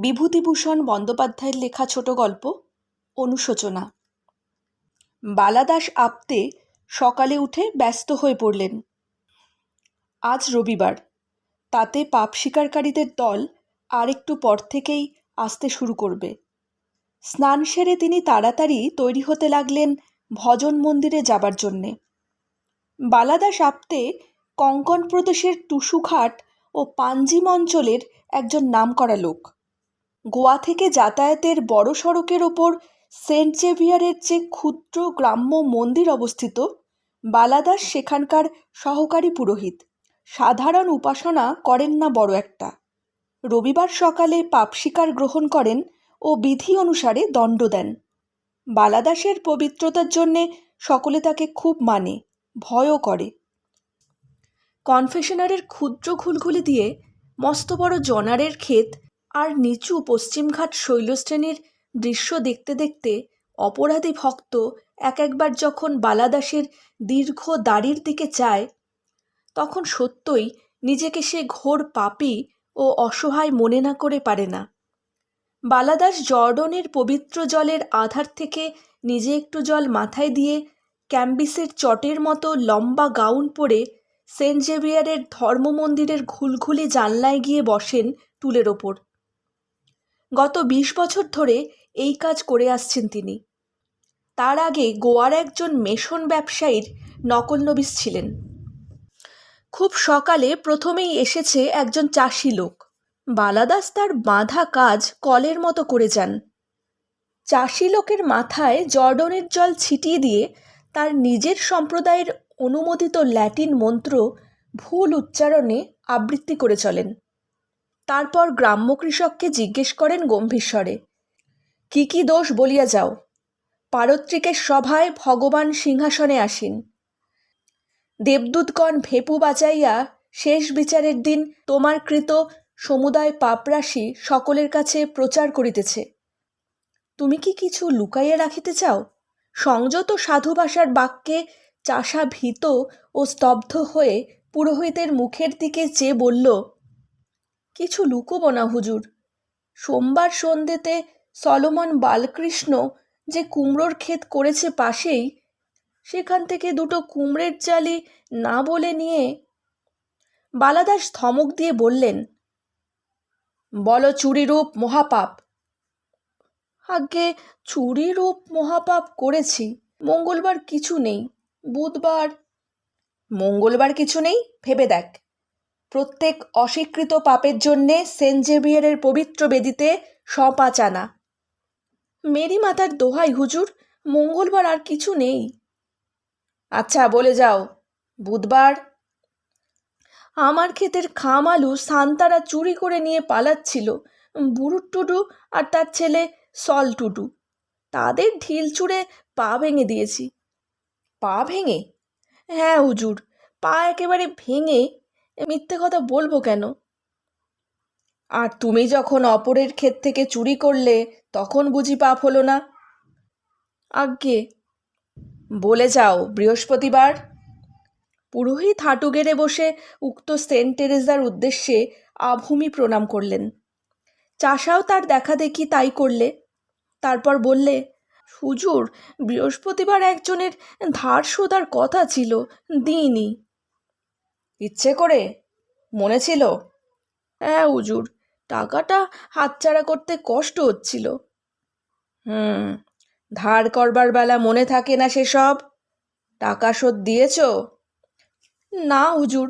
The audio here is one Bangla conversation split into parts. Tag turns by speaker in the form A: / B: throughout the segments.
A: বিভূতিভূষণ বন্দ্যোপাধ্যায়ের লেখা ছোট গল্প, অনুশোচনা। বালাদাস আপতে সকালে উঠে ব্যস্ত হয়ে পড়লেন। আজ রবিবার। তাতে পাপ শিকারকারীদের দল আরেকটু পর থেকেই আসতে শুরু করবে। স্নান সেরে তিনি তাড়াতাড়ি তৈরি হতে লাগলেন ভজন মন্দিরে যাবার জন্যে। বালাদাস আপতে কঙ্কন প্রদেশের টুসুঘাট ও পাঞ্জিম অঞ্চলের একজন নামকরা লোক। গোয়া থেকে যাতায়াতের বড় সড়কের ওপর সেন্ট জেভিয়ারের যে ক্ষুদ্র গ্রাম্য মন্দির অবস্থিত, বালাদাস সেখানকার সহকারী পুরোহিত। সাধারণ উপাসনা করেন না বড় একটা। রবিবার সকালে পাপ স্বীকার গ্রহণ করেন ও বিধি অনুসারে দণ্ড দেন। বালাদাসের পবিত্রতার জন্যে সকলে তাকে খুব মানে ভয়ও করে। কনফেশনারের ক্ষুদ্র ঘুলঘুলি দিয়ে মস্ত বড় জনারের ক্ষেত আর নিচু পশ্চিমঘাট শৈলশ্রেণীর দৃশ্য দেখতে দেখতে অপরাধী ভক্ত এক একবার যখন বালাদাসের দীর্ঘ দাড়ির দিকে চায় তখন সত্যই নিজেকে সে ঘোর পাপি ও অসহায় মনে না করে পারে না। বালাদাস জর্ডনের পবিত্র জলের আধার থেকে নিজে একটু জল মাথায় দিয়ে ক্যাম্বিসের চটের মতো লম্বা গাউন পরে সেন্ট জেভিয়ারের ধর্ম মন্দিরের ঘুলঘুলি জানলায় গিয়ে বসেন টুলের ওপর। গত বিশ বছর ধরে এই কাজ করে আসছেন তিনি। তার আগে গোয়ার একজন মেশন ব্যবসায়ীর নকল নবিস ছিলেন। খুব সকালে প্রথমেই এসেছে একজন চাষি লোক। বালাদাস তার বাঁধা কাজ কলের মতো করে যান। চাষি লোকের মাথায় জর্ডনের জল ছিটিয়ে দিয়ে তার নিজের সম্প্রদায়ের অনুমোদিত ল্যাটিন মন্ত্র ভুল উচ্চারণে আবৃত্তি করে চলেন। তারপর গ্রাম্য কৃষককে জিজ্ঞেস করেন গম্ভীর স্বরে, কি কি দোষ বলিয়া যাও? পারত্রিকের সভায় ভগবান সিংহাসনে আসিন। দেবদূতগণ ভেপু বাজাইয়া শেষ বিচারের দিন তোমার কৃত সমুদায় পাপরাশি সকলের কাছে প্রচার করিতেছে। তুমি কি কিছু লুকাইয়া রাখিতে চাও? সংযত সাধু ভাষার বাক্যে চাষা ভীত ও স্তব্ধ হয়ে পুরোহিতের মুখের দিকে চেয়ে বলল কিছু লুকোবো না, হুজুর। সোমবার সন্ধ্যেতে সলোমন বালকৃষ্ণ যে কুমড়োর ক্ষেত করেছে পাশেই, সেখান থেকে দুটো কুমড়ের জালি না বলে নিয়ে বালাদাস ধমক দিয়ে বললেন, বলো চুরিরূপ মহাপাপ। আগে চুরিরূপ মহাপাপ করেছি। মঙ্গলবার কিছু নেই। বুধবার? মঙ্গলবার কিছু নেই? ভেবে দেখ। প্রত্যেক অস্বীকৃত পাপের জন্যে সেন্ট জেভিয়ারের পবিত্র বেদিতে সপাচ আনা মেরি মাতার দোহাই হুজুর, মঙ্গলবার আর কিছু নেই। আচ্ছা বলে যাও, বুধবার। আমার ক্ষেতের খাম আলু সান্তারা চুরি করে নিয়ে পালাচ্ছিল, বুড়ুর টুডু আর তার ছেলে সল টুডু। তাদের ঢিল ছুঁড়ে পা ভেঙে দিয়েছি। পা ভেঙে? হ্যাঁ হুজুর, পা একেবারে ভেঙে মিথ্যে কথা বলব কেন? আর তুমি যখন অপরের ক্ষেত থেকে চুরি করলে, তখন বুঝি পাপ হলো না? আজ্ঞে, বলে যাও, বৃহস্পতিবার। পুরোহিত হাঁটু গেড়ে বসে উক্ত সেন্ট টেরেজার উদ্দেশ্যে আভূমি প্রণাম করলেন। চাষাও তার দেখা দেখি তাই করলে। তারপর বললে, হুজুর, বৃহস্পতিবার একজনের ধার শোধার কথা ছিল, দিইনি। ইচ্ছে করে? মনে ছিল? হ্যাঁ হুজুর টাকাটা হাতছাড়া করতে কষ্ট হচ্ছিল। হুম, ধার করবার বেলা মনে থাকে না সেসব। টাকা শোধ দিয়েছ? না হুজুর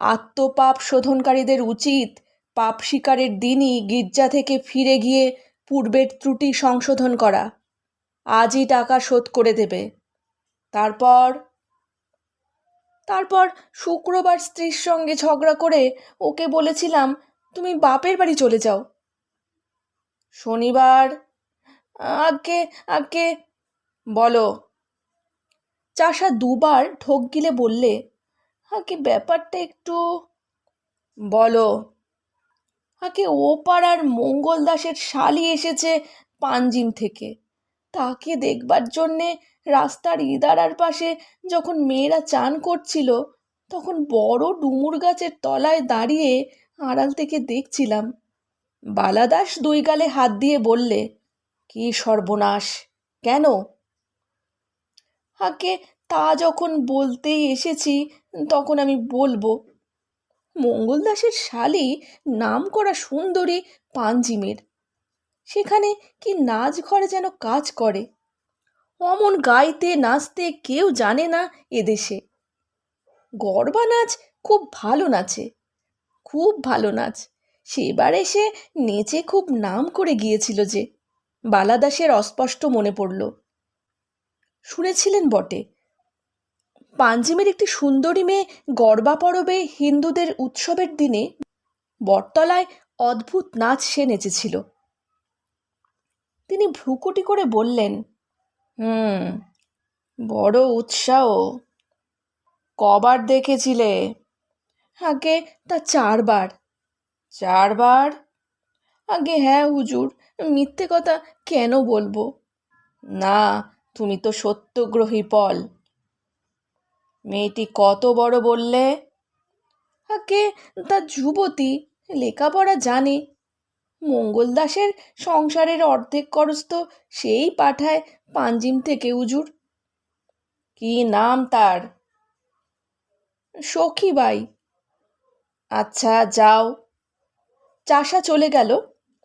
A: আত্মপাপ শোধনকারীদের উচিত। পাপ শিকারের দিনই গির্জা থেকে ফিরে গিয়ে পূর্বের ত্রুটি সংশোধন করা। আজই টাকা শোধ করে দেবে। তারপর তারপর শুক্রবার স্ত্রীর সঙ্গে ঝগড়া করে ওকে বলেছিলাম, তুমি বাপের বাড়ি চলে যাও। শনিবার? আগে আগে, বলো। চাষা দুবার ঢোক গিলে বললে, আগে ব্যাপারটা একটু বলো। আগে ও পাড়ার মঙ্গল দাসের শালি এসেছে পাঞ্জিম থেকে। তাকে দেখবার জন্যে রাস্তার ইদারার পাশে যখন মেয়েরা চান করছিল, তখন বড় ডুমুর গাছের তলায় দাঁড়িয়ে আড়াল থেকে দেখছিলাম। বালাদাস দুই গালে হাত দিয়ে বললে, কি সর্বনাশ, কেন? আগে তা যখন বলতেই এসেছি, তখন আমি বলব। মঙ্গলদাসের শালি নাম করা সুন্দরী পাঞ্জিমের সেখানে কি নাচ ঘরে যেন কাজ করে? অমন গাইতে নাচতে কেউ জানে না এদেশে। গরবা নাচ খুব ভালো নাচে, খুব ভালো নাচ। সেবার এসে নেচে খুব নাম করে গিয়েছিল যে, বালাদাসের অস্পষ্ট মনে পড়ল। শুনেছিলেন বটে, পাঞ্জিমের একটি সুন্দরী মেয়ে গরবা পরবে হিন্দুদের উৎসবের দিনে বটতলায় অদ্ভুত নাচ সে নেচেছিল। তিনি ভ্রুকুটি করে বললেন, হুম, বড় উৎসাহ। কবার দেখেছিলে? আগে তা চারবার। চারবার? আগে হ্যাঁ হুজুর, মিথ্যে কথা কেন বলব? না, তুমি তো সত্যগ্রহী পল। মেয়েটি কত বড় বললে? আগে তা যুবতী, লেখাপড়া জানে। মঙ্গলদাসের সংসারের অর্ধেক খরচ তো সেই পাঠায় পাঞ্জিম থেকে উজুর। কি নাম তার? সখীবাই আচ্ছা যাও। চাষা চলে গেল।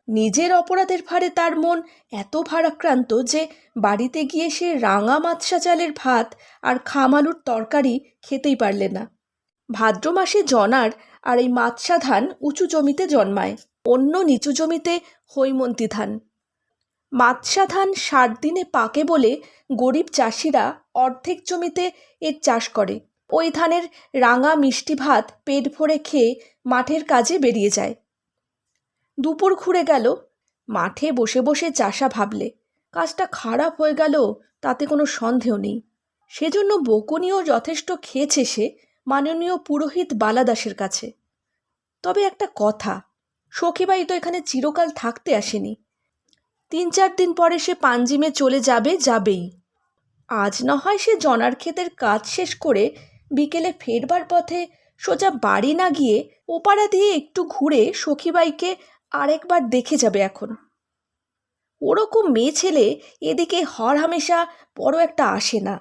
A: নিজের অপরাধের ভারে তার মন এত ভারাক্রান্ত যে বাড়িতে গিয়ে সে রাঙা মাতসা চালের ভাত আর খামালুর তরকারি খেতেই পারলে না। ভাদ্র মাসে জনার আর এই মাতসা ধান উঁচু জমিতে জন্মায়। অন্য নিচু জমিতে হৈমন্তী ধান। মাতসা ধান ষাট দিনে পাকে বলে গরিব চাষিরা অর্ধেক জমিতে এর চাষ করে। ওই ধানের রাঙা মিষ্টি ভাত পেট ভরে খেয়ে মাঠের কাজে বেরিয়ে যায়। দুপুর ঘুরে গেল, মাঠে বসে বসে চাষা ভাবলে, কাজটা খারাপ হয়ে গেল, তাতে কোনো সন্দেহ নেই। সেজন্য বকুনিও যথেষ্ট খেয়েছে সে, মাননীয় পুরোহিত বালাদাসের কাছে। তবে একটা কথা সখীবাই তো এখানে চিরকাল থাকতে আসেনি। তিন চার দিন পরে সে পাঞ্জিমে চলে যাবে, যাবেই। আজ না হয় সে জনার ক্ষেতের কাজ শেষ করে বিকেলে ফেরবার পথে সোজা বাড়ি না গিয়ে ওপাড়া দিয়ে একটু ঘুরে সখীবাইকে আরেকবার দেখে যাবে এখন। ওরকম মেয়ে ছেলে এদিকে হর হামেশা বড় একটা আসে না।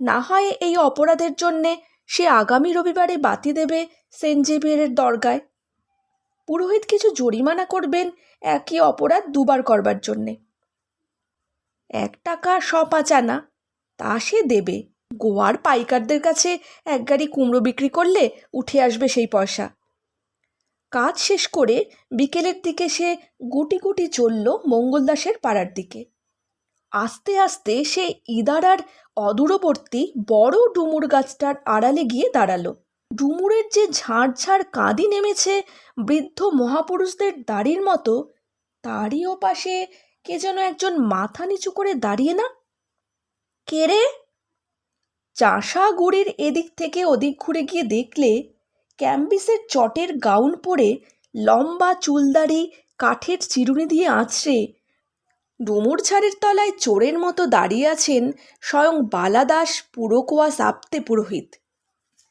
A: না হয় এই অপরাধের জন্যে সে আগামী রবিবারে বাতি দেবে সেন্ট জেভিয়ারের দরগায়। পুরোহিত কিছু জরিমানা করবেন একই অপরাধ দুবার করবার জন্যে। এক টাকা স পাঁচানা তা সে দেবে। গোয়ার পাইকারদের কাছে এক গাড়ি কুমড়ো বিক্রি করলে উঠে আসবে সেই পয়সা। কাজ শেষ করে বিকেলের দিকে সে গুটি গুটি চলল মঙ্গলদাসের পাড়ার দিকে। আস্তে আস্তে সে ইদারার অদূরবর্তী বড় ডুমুর গাছটার আড়ালে গিয়ে দাঁড়াল। ডুমুরের যে ঝাড় ঝাড় কাঁদি নেমেছে বৃদ্ধ মহাপুরুষদের দাড়ির মতো, তারই পাশে কে যেন একজন মাথা নিচু করে দাঁড়িয়ে না? কে রে? চাষা গুড়ির এদিক থেকে ওদিক ঘুরে গিয়ে দেখলে ক্যাম্বিসের চটের গাউন পরে লম্বা চুলদাড়ি, কাঠের চিরুনি দিয়ে আঁচড়ে ডুমুর ঝাড়ের তলায় চোরের মতো দাঁড়িয়ে আছেন স্বয়ং বালাদাস পুরকোয়া সাপ্তে পুরোহিত।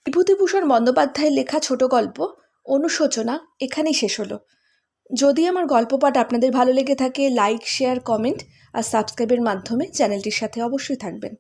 A: বিভূতিভূষণ বন্দ্যোপাধ্যায়ের লেখা ছোট গল্প, অনুশোচনা এখানেই শেষ হলো। যদি আমার গল্প পাঠ আপনাদের ভালো লেগে থাকে লাইক শেয়ার কমেন্ট আর সাবস্ক্রাইবের মাধ্যমে চ্যানেলটির সাথে অবশ্যই থাকবেন।